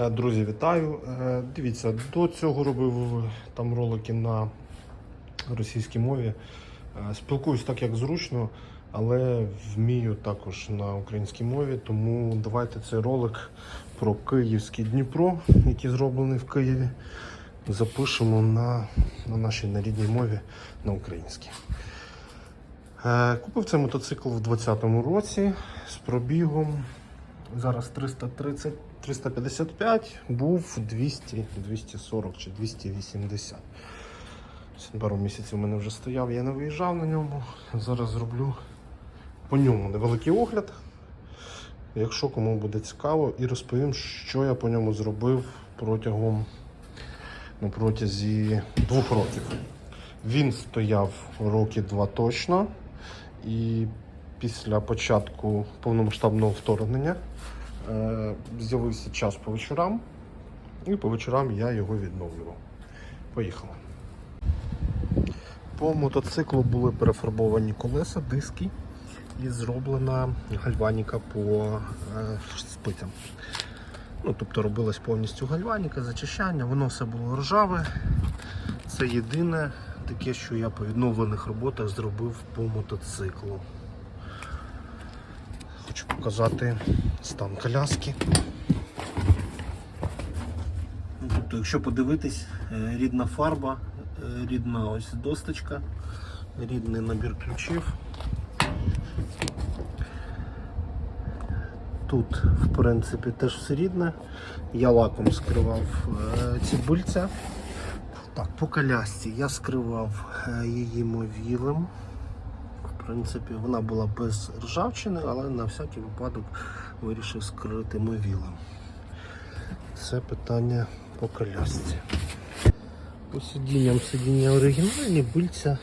Е, Друзі, вітаю. Е, Дивіться, до цього робив там ролики на російській мові. Е, Спілкуюсь так, як зручно, але вмію також на українській мові. Тому давайте цей ролик про Київський Дніпро, який зроблений в Києві, запишемо на, на нашій на рідній мові на українській. Купив цей мотоцикл в 2020 році з пробігом. Зараз 330, 355, був 200, 240 чи 280. Пару місяців у мене вже стояв, я не виїжджав на ньому. Зараз зроблю по ньому невеликий огляд. Якщо кому буде цікаво, і розповім, що я по ньому зробив протягом на протязі двох років. Він стояв роки два точно. І після початку повномасштабного вторгнення з'явився час по вечорам, і по вечорам я його відновлював. Поїхали. По мотоциклу були перефарбовані колеса, диски і зроблена гальваніка по е, спицям. Ну, тобто робилась повністю гальваніка, зачищання, воно все було ржаве. Це єдине таке, що я по відновлених роботах зробив по мотоциклу. Хочу показати стан коляски. Ну, Тобто, якщо подивитись, е, рідна фарба, е, рідна ось досточка, рідний набір ключів. Тут, в принципі, теж все рідне. Я лаком скривав е, ці бульця. Так, по колясці я скривав її мовілем. В принципі, вона була без ржавчини, але на всякий випадок вирішив скрити мовілем. Це питання по колясці. По сидінням сидіння оригінальні, бульця,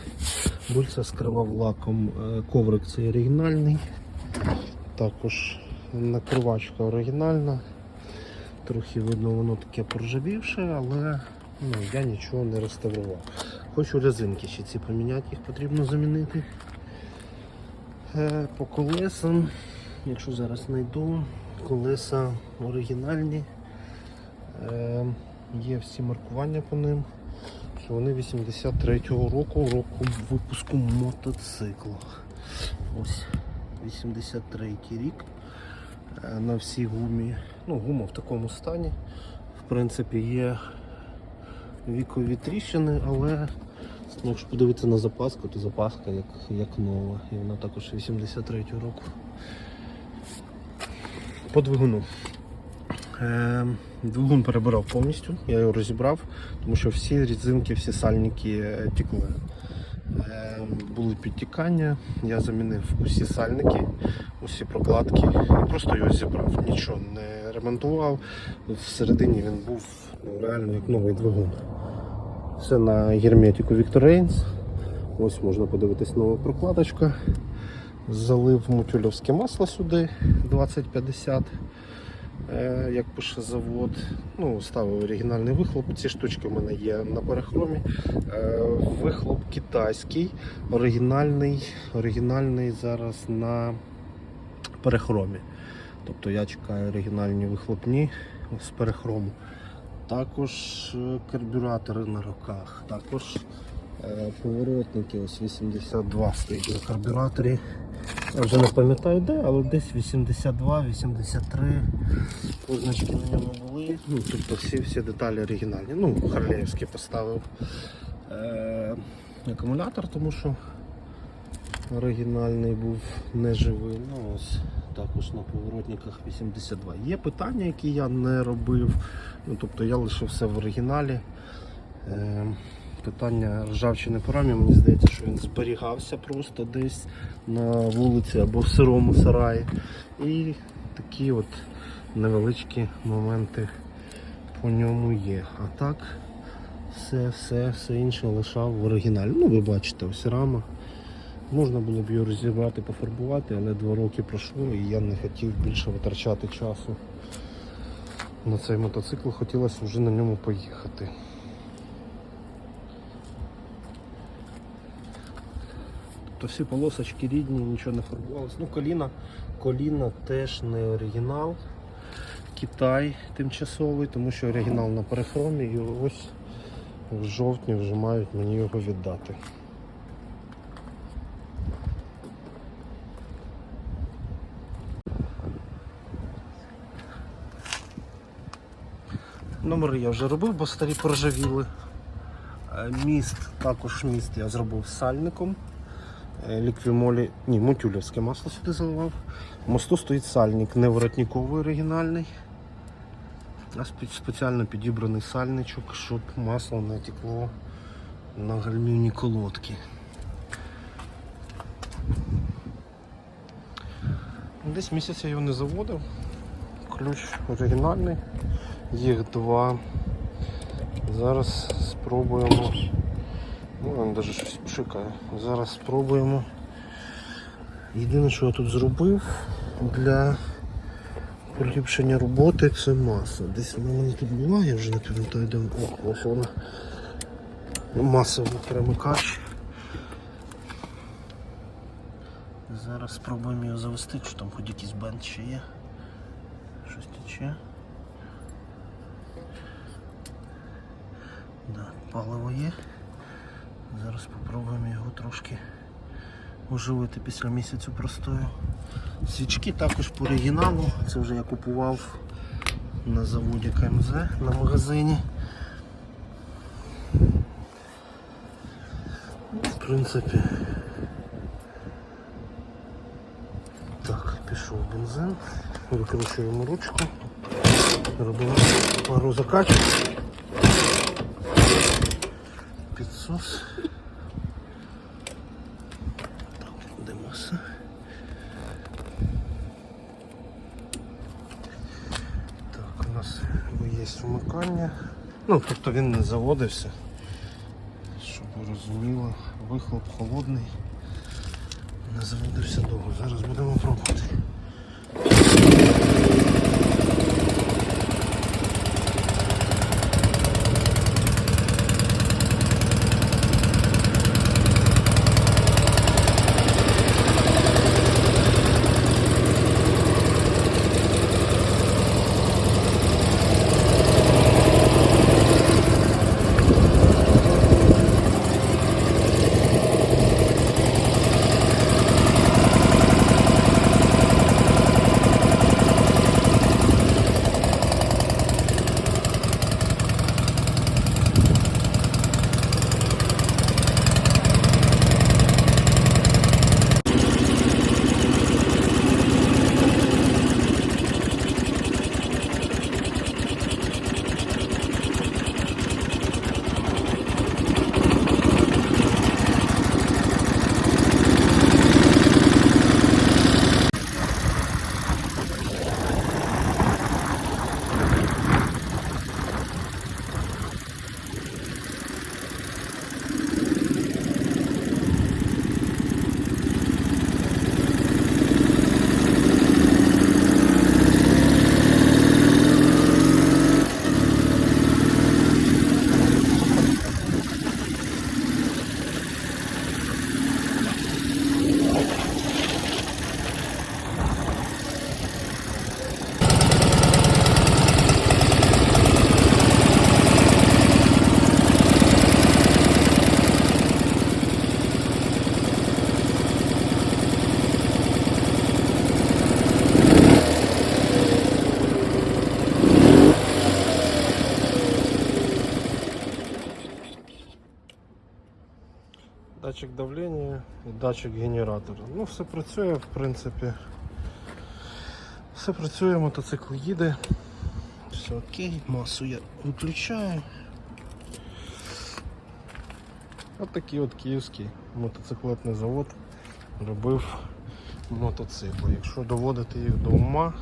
бульця скривав лаком, е, коврик цей оригінальний. Також накривачка оригінальна. Трохи видно, воно таке поржавівше, але ну, я нічого не реставрував. Хочу резинки ще ці поміняти, їх потрібно замінити. Е, По колесам, якщо зараз знайду, колеса оригінальні. Е, Є всі маркування по ним, що вони 83-го року, року випуску мотоциклу. Ось 83 рік. Е, На всій гумі. Ну, гума в такому стані. В принципі, є вікові тріщини, але ну, якщо подивитися на запаску, то запаска як, як нова. І вона також 83-го року. По двигуну. Е, Двигун перебирав повністю, я його розібрав, тому що всі різинки, всі сальники е, тікли. Е, Були підтікання, я замінив усі сальники, усі прокладки і просто його зібрав. Нічого не ремонтував. Всередині він був ну, реально як новий двигун. Все на герметику Victor Reigns. Ось можна подивитись нова прокладочка. Залив мутюльовське масло сюди 2050 е, як пише завод. Ну, ставив оригінальний вихлоп. Ці штучки в мене є на перехромі. Е, Вихлоп китайський, оригінальний, оригінальний зараз на перехромі. Тобто я чекаю оригінальні вихлопні з перехрому. Також е, карбюратори на руках, також е, поворотники, ось 82 стоїть на карбюраторі. Я вже не пам'ятаю де, але десь 82-83 позначки на ньому були. Ну, тобто всі, всі деталі оригінальні. Ну, Харлеївський поставив е, акумулятор, тому що оригінальний був неживий. Ну, ось також на поворотниках 82. Є питання, які я не робив. Ну, тобто я лишив все в оригіналі. Е, питання ржавчини по рамі, мені здається, що він зберігався просто десь на вулиці або в сирому сараї. І такі от невеличкі моменти по ньому є. А так все, все, все інше лишав в оригіналі. Ну, ви бачите, ось рама. Можна було б її розібрати, пофарбувати, але два роки пройшло і я не хотів більше витрачати часу на цей мотоцикл. Хотілося вже на ньому поїхати. Тобто всі полосочки рідні, нічого не фарбувалося. Ну, коліна, коліна теж не оригінал. Китай тимчасовий, тому що оригінал на перехромі і ось в жовтні вже мають мені його віддати. Номери я вже робив, бо старі поржавіли. Е, Міст, також міст я зробив сальником. Е, Ліквімолі, ні, мутюлівське масло сюди заливав. Мосту стоїть сальник, не воротниковий оригінальний, а спеціально підібраний сальничок, щоб масло не текло на гальмівні колодки. Десь місяць я його не заводив. Ключ оригінальний. Їх два. Зараз спробуємо. Ну, він навіть щось пшикає. Зараз спробуємо. Єдине, що я тут зробив для поліпшення роботи, це маса. Десь вона мене тут була, я вже не пам'ятаю, де. О, ось вона. Масовий перемикач. Зараз спробуємо його завести, чи там хоч якийсь бенд ще є. Щось. Да, паливо є. Зараз спробуємо його трошки оживити після місяцю простою. Свічки також по оригіналу. Це вже я купував на заводі КМЗ на магазині. В принципі. Так, пішов бензин. Викручуємо ручку. Робимо пару закачок. Підсос. Так, де? Так, у нас є вмикання. Ну, тобто він не заводився. Щоб ви розуміли, вихлоп холодний. Не заводився довго. Зараз будемо пробувати. Датчик давлення і датчик генератора. Ну, все працює, в принципі. Все працює, мотоцикл їде. Все окей, масу я виключаю. От такий от київський мотоциклетний завод робив мотоцикли. Якщо доводити їх до ума,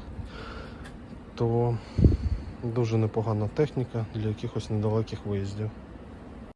то дуже непогана техніка для якихось недалеких виїздів.